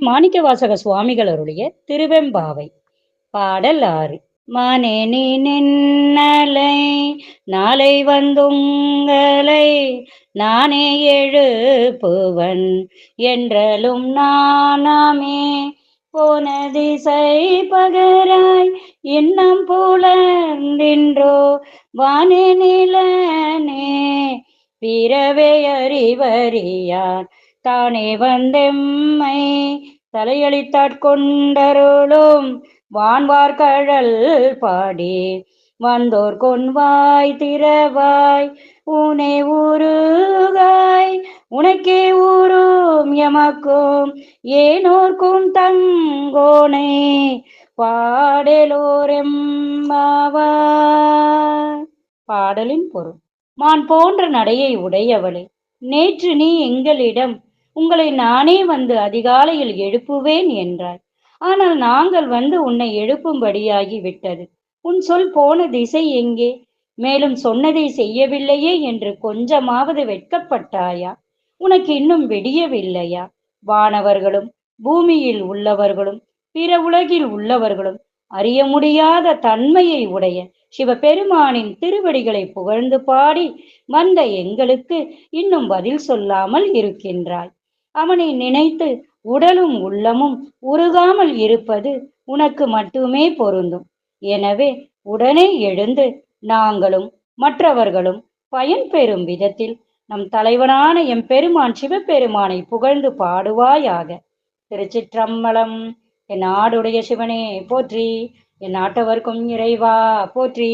மாணிக்க வாசக சுவாமிகள் அருளிய திருவெம்பாவை. பாடல் ஆறு. மனேனி நின்னலை நாளை வந்துங்களை நானே எழுப்புவன் என்றலும் நானாமே போன திசை பகராய் இன்னம் புலர்ந்தின்றோ வானே நிலனே பிறவே அறிவறியான் தானே வந்தெம்மை. தலையளித்தாட்கொண்டருளும் வான்வார்கழல் பாடி. வந்தோர் கொன்வாய் திறவாய். உனே ஊருகாய் உனக்கே ஊரும் எமக்கும். ஏனோர்க்கும் தங்கோனை. பாடலோரெம்மாவா பாடலின் பொருள். மான் போன்ற நடையை உடையவளே. நேற்று நீ எங்களிடம் உங்களை நானே வந்து அதிகாலையில் எழுப்புவேன் என்றாய் ஆனால் நாங்கள் வந்து உன்னை எழுப்பும்படியாகி விட்டது உன் சொல் போன திசை எங்கே? மேலும் சொன்னதை செய்யவில்லையே என்று கொஞ்சமாவது வெட்கப்பட்டாயா? உனக்கு இன்னும் விடியவில்லையா? வானவர்களும் பூமியில் உள்ளவர்களும் பிற உலகில் உள்ளவர்களும் அறிய முடியாத தன்மையை உடைய சிவபெருமானின் திருவடிகளை புகழ்ந்து பாடி வந்த எங்களுக்கு இன்னும் பதில் சொல்லாமல் இருக்கின்றாய். அவனை நினைத்து உடலும் உள்ளமும் உருகாமல் இருப்பது உனக்கு மட்டுமே பொருந்தும். எனவே உடனே எழுந்து நாங்களும் மற்றவர்களும் பயன்பெறும் விதத்தில் நம் தலைவனான எம் பெருமான் சிவபெருமானை புகழ்ந்து பாடுவாயாக. திருச்சிற்றம்பலம் என் நாடுடைய சிவனே போற்றி. என் நாட்டவர்க்கும் இறைவா போற்றி.